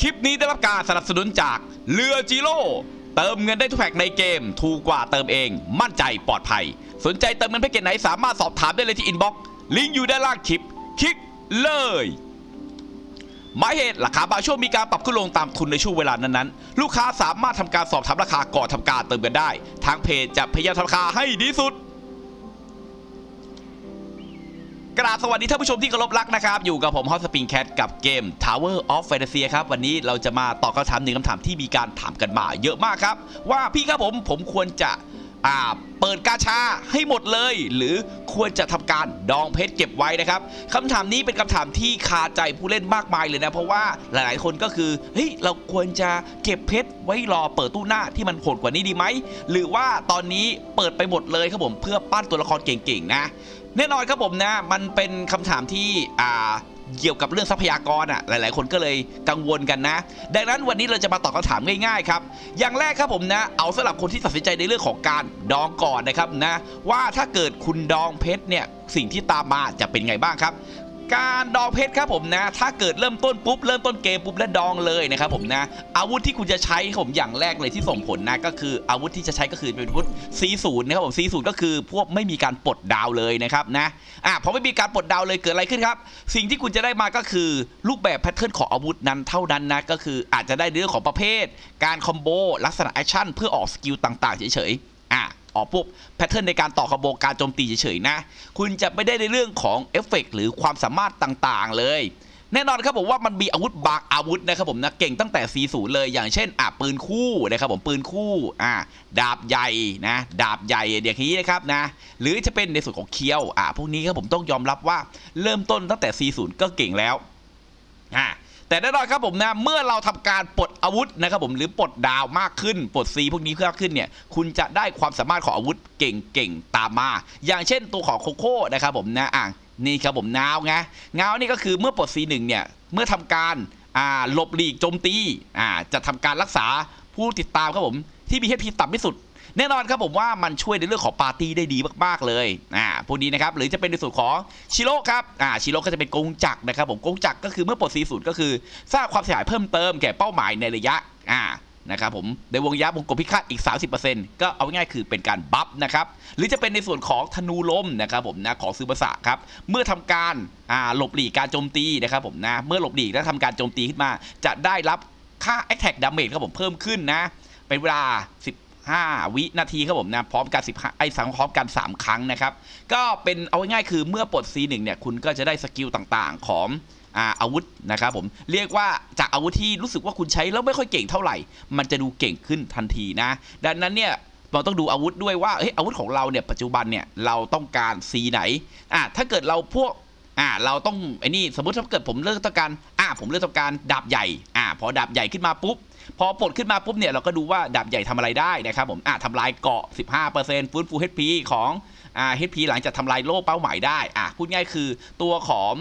คลิปนี้ได้รับการสนับสนุนจากเรือจีโร่เติมเงินได้ทุกแพ็กในเกม ถูกกว่าเติมเอง มั่นใจปลอดภัย สนใจเติมเงินแพ็กเกจไหนสามารถสอบถามได้เลยที่อินบ็อกซ์ลิงก์อยู่ด้านล่างคลิป คลิกเลยหมายเหตุราคาบางช่วงมีการปรับขึ้นลงตามทุนในช่วงเวลานั้นๆ ลูกค้าสามารถทำการสอบถามราคาก่อนทำการเติมเงินได้ ทางเพจจะพยายามทำราคาให้ดีสุด กราบสวัสดีท่านผู้ชมที่เคารพรักนะครับ อยู่กับผมฮอตสปริงแคทกับเกม Tower of Fantasy ครับ วันนี้เราจะมาตอบคำถามหนึ่งคำถามที่มีการถามกันมาเยอะมากครับ ว่าพี่ครับผมผมควรจะ อ่าเปิดกาชาให้หมดเลย หรือควรจะทำการดองเพชรเก็บไว้นะครับคำถามนี้เป็นคำถามที่คาใจผู้เล่นมากมายเลยนะ เพราะว่าหลายๆคนก็คือเฮ้ยเราควรจะเก็บเพชรไว้รอเปิดตู้หน้าที่มันโหดกว่านี้ดีไหมหรือว่าตอนนี้เปิดไปหมดเลยครับผมเพื่อปั้นตัวละครเก่งๆนะแน่นอนครับผมนะ มันเป็นคำถามที่อ่า เกี่ยวกับเรื่องทรัพยากรอะหลาย ๆ คนก็เลยกังวลกันนะ ดังนั้นวันนี้เราจะมาตอบคำถามง่ายๆครับอย่างแรกครับผมนะเอาสำหรับคนที่ตัดสินใจในเรื่องของการดองก่อนนะครับนะว่าถ้าเกิดคุณดองเพชรเนี่ยสิ่งที่ตามมาจะเป็นไงบ้างครับ การดองเพชรครับผมนะ ถ้าเกิดเริ่มต้นปุ๊บ เริ่มต้นเกมปุ๊บแล้วดองเลยนะครับผมนะ อาวุธที่คุณจะใช้ผมอย่างแรกเลยที่ส่งผลนะก็คืออาวุธที่จะใช้ก็คือเป็นอาวุธ C0 นะครับผม C0 ก็คือพวกไม่มีการปลดดาวเลยนะครับนะอะพอไม่มีการปลดดาวเลยเกิดอะไรขึ้นครับ สิ่งที่คุณจะได้มาก็คือรูปแบบแพทเทิร์นของอาวุธนั้นเท่านั้นนะก็คืออาจจะได้เรื่องของประเภท การคอมโบลักษณะแอคชั่นเพื่อออกสกิลต่างๆเฉยๆอะ ออกปุ๊บแพทเทิร์นในการต่อคอมโบการโจมตีเฉยๆนะ คุณจะไม่ได้ในเรื่องของเอฟเฟกต์หรือความสามารถต่างๆเลยแน่นอนครับผมว่ามันมีอาวุธบางอาวุธนะครับผมนะเก่งตั้งแต่ C0 เลยอย่างเช่นอะปืนคู่นะครับผมปืนคู่อะดาบใหญ่นะดาบใหญ่อย่างนี้นะครับนะหรือจะเป็นในส่วนของเคียวอะพวกนี้ครับผมต้องยอมรับว่าเริ่มต้นตั้งแต่ C0 ก็เก่งแล้วอะ แต่แน่นอนครับผมนะเมื่อเราทำการปลดอาวุธนะครับผมหรือปลดดาวมากขึ้นปลดซีพวกนี้เพิ่มขึ้นเนี่ยคุณจะได้ความสามารถของอาวุธเก่งๆตามมา อย่างเช่นตัวของโคโค่นะครับผมนะอะนี่ครับผมนาวไงนาวนี่ก็คือเมื่อปลด C1 เนี่ยเมื่อทำการอ่าหลบหลีกโจมตีอ่าจะทำการรักษาผู้ติดตามครับผมที่มี HP ต่ำที่สุด แน่นอนครับผมว่ามันช่วยในเรื่องของปาร์ตี้ได้ดีมากๆเลยอ่าพวกนี้นะครับหรือจะเป็นในส่วนของชิโร่ครับอ่าชิโร่ก็จะเป็นกงจักรนะครับผมกงจักรก็คือเมื่อปลดสีสูตรก็คือ สร้างความเสียหายเพิ่มเติมแก่เป้าหมายในระยะอ่านะครับผมในวงระยะวงกลมพิฆาตอีก 30%ก็เอาง่ายคือเป็นการบัฟนะครับหรือจะเป็นในส่วนของธนูลมนะครับผมนะของซูบาสะครับเมื่อทำการอ่าหลบหลีกการโจมตีนะครับผมนะเมื่อหลบหลีกแล้วทำการโจมตีขึ้นมา จะได้รับค่า attack damage ครับผมเพิ่มขึ้นนะเป็นเวลา 15 วินาทีครับผมนะพร้อมกัน15ไอ้สังพร้อมกัน 3 ครั้งนะครับ ก็เป็นเอาง่ายๆคือเมื่อปลด C1 เนี่ยคุณก็จะได้สกิลต่างๆของอาอาวุธนะครับผมเรียกว่าจากอาวุธที่รู้สึกว่าคุณใช้แล้วไม่ค่อยเก่งเท่าไหร่ มันจะดูเก่งขึ้นทันทีนะ ดังนั้นเนี่ยเราต้องดูอาวุธด้วยว่าเฮ้ยอาวุธของเราเนี่ยปัจจุบันเนี่ยเราต้องการสีไหนอะถ้าเกิดเราพวกอ่าเราต้องไอ้นี่สมมติถ้าเกิดผมเลือกต้องการอ่าผมเลือกต้องการดาบใหญ่อ่าพอดาบใหญ่ขึ้นมาปุ๊บ พอปลดขึ้นมาปุ๊บเนี่ยเราก็ดูว่าดาบใหญ่ทำอะไรได้นะครับผมอ่าทำลายเกาะ 15%ฟื้นฟู HP ของอ่า HP หลังจากทำลายโล่เป้าหมายได้อ่าพูดง่ายคือตัวของ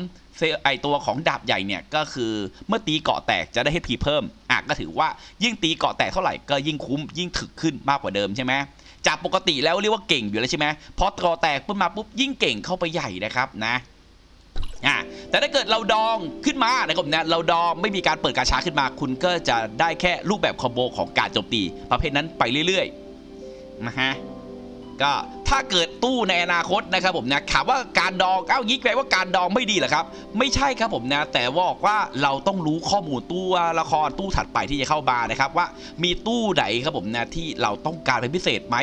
ไอตัวของดาบใหญ่เนี่ยก็คือเมื่อตีเกาะแตกจะได้ HP เพิ่มอะก็ถือว่ายิ่งตีเกาะแตกเท่าไหร่ก็ยิ่งคุ้มยิ่งถึกขึ้นมากกว่าเดิมใช่ไหมจากปกติแล้วเรียกว่าเก่งอยู่แล้วใช่ไหมพอเกาะแตกปุ๊บมาปุ๊บยิ่งเก่งเข้าไปใหญ่นะครับนะอ่า แต่ถ้าเกิดเราดองขึ้นมานะครับเนี่ยเราดองไม่มีการเปิดกาชาขึ้นมา คุณก็จะได้แค่รูปแบบคอมโบของการโจมตีประเภทนั้นไปเรื่อยๆนะฮะก็ถ้าเกิดตู้ในอนาคตนะครับผมนะถามว่าการดองเอ้ายิกแปลว่าการดองไม่ดีเหรอครับ ไม่ใช่ครับผมนะแต่ว่าบอกว่าเราต้องรู้ข้อมูลตู้ละครตู้ถัดไปที่จะเข้ามานะครับว่ามีตู้ไหนครับผมนะที่เราต้องการเป็นพิเศษไหม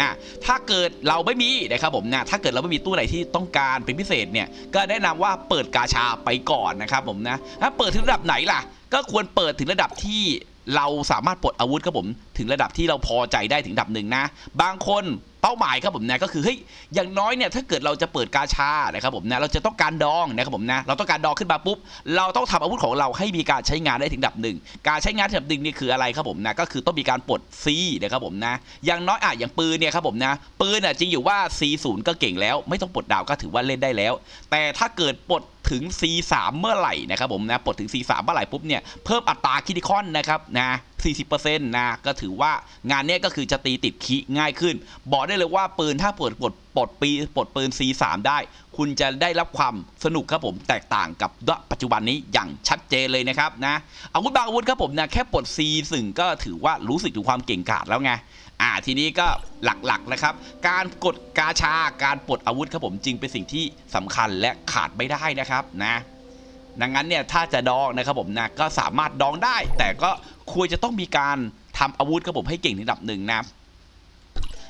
อะถ้าเกิดเราไม่มีนะครับผมนะถ้าเกิดเราไม่มีตู้ไหนที่ต้องการเป็นพิเศษเนี่ยก็แนะนำว่าเปิดกาชาไปก่อนนะครับผมนะถ้าเปิดถึงระดับไหนล่ะ ก็ควรเปิดถึงระดับที่เราสามารถปลดอาวุธครับผม ถึงระดับที่เราพอใจได้ถึงระดับหนึ่งนะ บางคน เป้าหมายครับผมนะก็คือเฮ้ยอย่างน้อยเนี่ยถ้าเกิดเราจะเปิดกาชานะครับผมนะเราจะต้องการดองนะครับผมนะเราต้องการดองขึ้นมาปุ๊บ เราต้องทำอาวุธของเราให้มีการใช้งานได้ถึงดับหนึ่งการใช้งานถึงดับหนึ่งนี่คืออะไรครับผมนะก็คือต้องมีการปลด C นะครับผมนะอย่างน้อยอะอย่างปืนเนี่ยครับผมนะปืนอะจริงอยู่ว่า C0 ก็เก่งแล้ว ไม่ต้องปลดดาวก็ถือว่าเล่นได้แล้ว แต่ถ้าเกิดปลดถึง C3 เมื่อไหร่นะครับผมนะปลดถึง C3 เมื่อไหร่ปุ๊บเนี่ยเพิ่มอัตราคิติคอนนะครับนะ 40%นะก็ถือว่างานนี้ก็คือจะตีติดคีง่ายขึ้น บอกได้เลยว่าปืนถ้าเปิดปลดปลดปีปลดปืน C3 ได้ คุณจะได้รับความสนุกครับผมแตกต่างกับปัจจุบันนี้อย่างชัดเจนเลยนะครับนะอาวุธบางอาวุธครับผมนะแค่ปลด C สึงก็ถือว่ารู้สึกถึงความเก่งกาจแล้วไงอ่าทีนี้ก็หลักๆนะครับ การกดกาชาการปลดอาวุธครับผมจึงเป็นสิ่งที่สำคัญและขาดไม่ได้นะครับนะดังนั้นเนี่ยถ้าจะดองนะครับผมนะก็สามารถดองได้ แต่ก็ ควรจะต้องมีการทำอาวุธครับผมให้เก่งในระดับหนึ่งนะ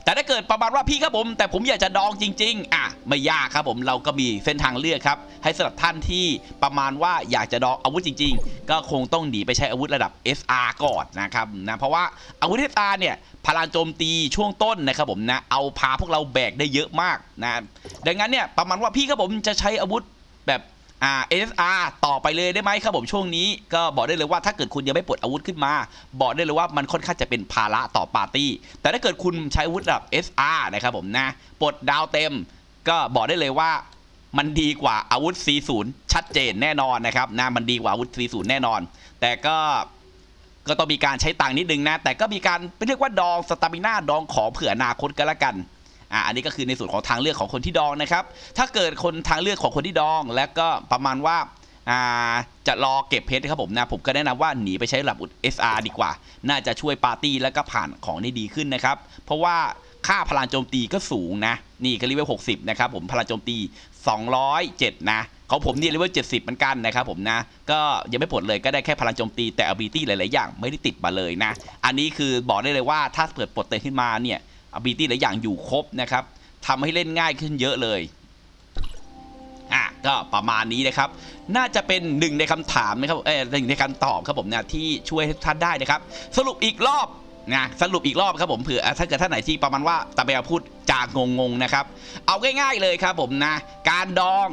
แต่ถ้าเกิดประมาณว่าพี่ครับผม แต่ผมอยากจะดองจริง ๆ อะไม่ยากครับผมเราก็มีเส้นทางเลือกครับ ให้สำหรับท่านที่ประมาณว่าอยากจะดองอาวุธจริง ๆ ก็คงต้องหนีไปใช้อาวุธระดับ SR ก่อนนะครับนะเพราะว่าอาวุธ SR เนี่ยพลังโจมตีช่วงต้นนะครับผมนะเอาพาพวกเราแบกได้เยอะมากนะดังนั้นเนี่ยประมาณว่าพี่ครับผมจะใช้อาวุธแบบ อ่า SR ต่อไปเลยได้ไหมครับผมช่วงนี้ ก็บอกได้เลยว่าถ้าเกิดคุณยังไม่ปลดอาวุธขึ้นมา บอกได้เลยว่ามันค่อนข้างจะเป็นภาระต่อปาร์ตี้ แต่ถ้าเกิดคุณใช้อาวุธระดับ SR นะครับผมนะปลดดาวเต็ม ก็บอกได้เลยว่ามันดีกว่าอาวุธ C0 ชัดเจนแน่นอนนะครับนะมันดีกว่าอาวุธ C0 แน่นอน แต่ก็ก็ต้องมีการใช้ตังค์นิดนึงนะ แต่ก็มีการเรียกว่าดองสตามิน่าดองของเผื่ออนาคตก็แล้วกัน อ่าอันนี้ก็คือในส่วนของทางเลือกของคนที่ดองนะครับ ถ้าเกิดคนทางเลือกของคนที่ดอง แล้วก็ประมาณว่าจะรอเก็บเพชรครับผมนะผมก็แนะนำว่าหนีไปใช้ระดับ SR ดีกว่า น่าจะช่วยปาร์ตี้แล้วก็ผ่านของได้ดีขึ้นนะครับ เพราะว่าค่าพลังโจมตีก็สูงนะ นี่ก็เลเวล60 นะครับผมพลังโจมตี 207 นะของผมนี่เลเวล70 เหมือนกันนะครับผมนะ ก็ยังไม่ปลดเลยก็ได้แค่พลังโจมตีแต่ ability หลาย ๆ อย่างไม่ได้ติดมาเลยนะ อันนี้คือบอกได้เลยว่าถ้าเปิดปลดเต็มขึ้นมาเนี่ย ability หลายอย่างอยู่ครบนะครับทำให้เล่นง่ายขึ้นเยอะเลยอะก็ประมาณนี้นะครับ น่าจะเป็นหนึ่งในคำถามนะครับเออหนึ่งในการตอบครับผมนะที่ช่วยท่านได้นะครับ สรุปอีกรอบนะสรุปอีกรอบครับผมเผื่อถ้าเกิดท่านไหนที่ประมาณว่าตาเบลพูดจางงงๆนะครับ เอาง่ายๆเลยครับผมนะ การดอง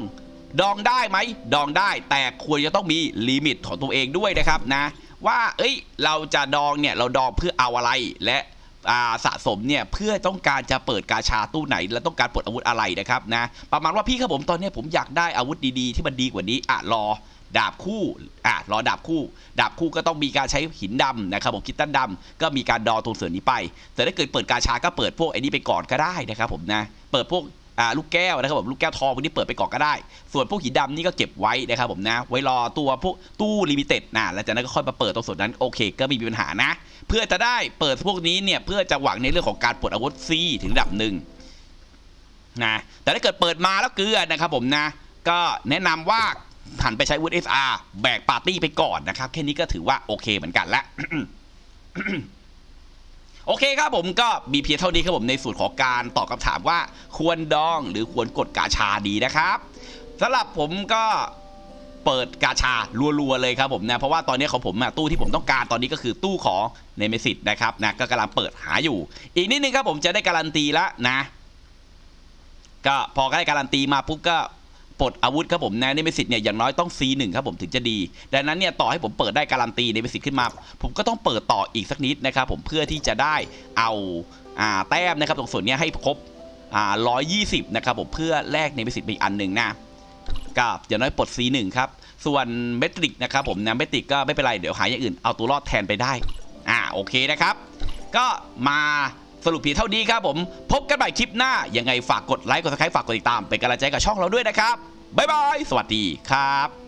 ดองได้ไหมดองได้แต่ควรจะต้องมีลิมิตของตัวเองด้วยนะครับนะ ว่าเอ้ยเราจะดองเนี่ยเราดองเพื่อเอาอะไรและ สะสมเนี่ยเพื่อต้องการจะเปิดกาชาตู้ไหน และต้องการปลดอาวุธอะไรนะครับนะประมาณว่าพี่ครับผมตอนนี้ผมอยากได้อาวุธดีๆ ที่มันดีกว่านี้อะรอดาบคู่อะรอดาบคู่ ดาบคู่ก็ต้องมีการใช้หินดำนะครับผมคิตตันดำก็มีการดอตรงส่วนนี้ไป แต่ถ้าเกิดเปิดกาชาก็เปิดพวกไอ้นี้ไปก่อนก็ได้นะครับผมนะเปิดพวก ลูกแก้วนะครับผมลูกแก้วทองพวกนี้เปิดไปก่อนก็ได้ ส่วนพวกหินดำนี่ก็เก็บไว้นะครับผมนะไว้รอตัวพวกตู้ลิมิเต็ดนะแล้วจากนั้นก็ค่อยมาเปิดตรงส่วนนั้นโอเค ก็ไม่มีปัญหานะ เพื่อจะได้เปิดพวกนี้เนี่ยเพื่อจะหวังในเรื่องของการปลดอาวุธซีถึงระดับหนึ่งนะแต่ถ้าเกิดเปิดมาแล้วเกลือนะครับผมนะ ก็แนะนำว่าหันไปใช้อาวุธ SR แบกปาร์ตี้ไปก่อนนะครับแค่นี้ก็ถือว่าโอเคเหมือนกันละ โอเคครับผมก็มีเพียงเท่านี้ครับผมในส่วนของการตอบคำถามว่าควรดองหรือควรกดกาชาดีนะครับสำหรับผมก็เปิดกาชารัวๆเลยครับผมนะเพราะว่าตอนนี้ของผมอะตู้ที่ผมต้องการตอนนี้ก็คือตู้ของเนเมซิตนะครับนะก็กำลังเปิดหาอยู่ อีกนิดนึงครับผมจะได้การันตีแล้วนะ ก็พอได้การันตีมาปุ๊บก็ ปลดอาวุธครับผมนะในเมสิตเนี่ยอย่างน้อยต้อง C1 ครับผมถึงจะดี ดังนั้นเนี่ยต่อให้ผมเปิดได้การันตีในเมสิตขึ้นมา ผมก็ต้องเปิดต่ออีกสักนิดนะครับผมเพื่อที่จะได้เอาอ่าแต้มนะครับตรงส่วนนี้ให้ครบอ่า120นะครับผมเพื่อแลกในเมสิตไปอีกอันหนึ่งนะก็อย่างน้อยปลด C1 ครับส่วนเมตริกนะครับผมนะเมตริกก็ไม่เป็นไรเดี๋ยวหาอย่างอื่นเอาตัวรอดแทนไปได้อ่าโอเคนะครับ ก็มาสรุปเพียงเท่านี้ครับผม พบกันใหม่คลิปหน้า ยังไงฝากกดไลค์ กดซับสไครต์ฝากกดติดตาม เป็นกำลังใจกับช่องเราด้วยนะครับ บ๊ายบาย สวัสดีครับ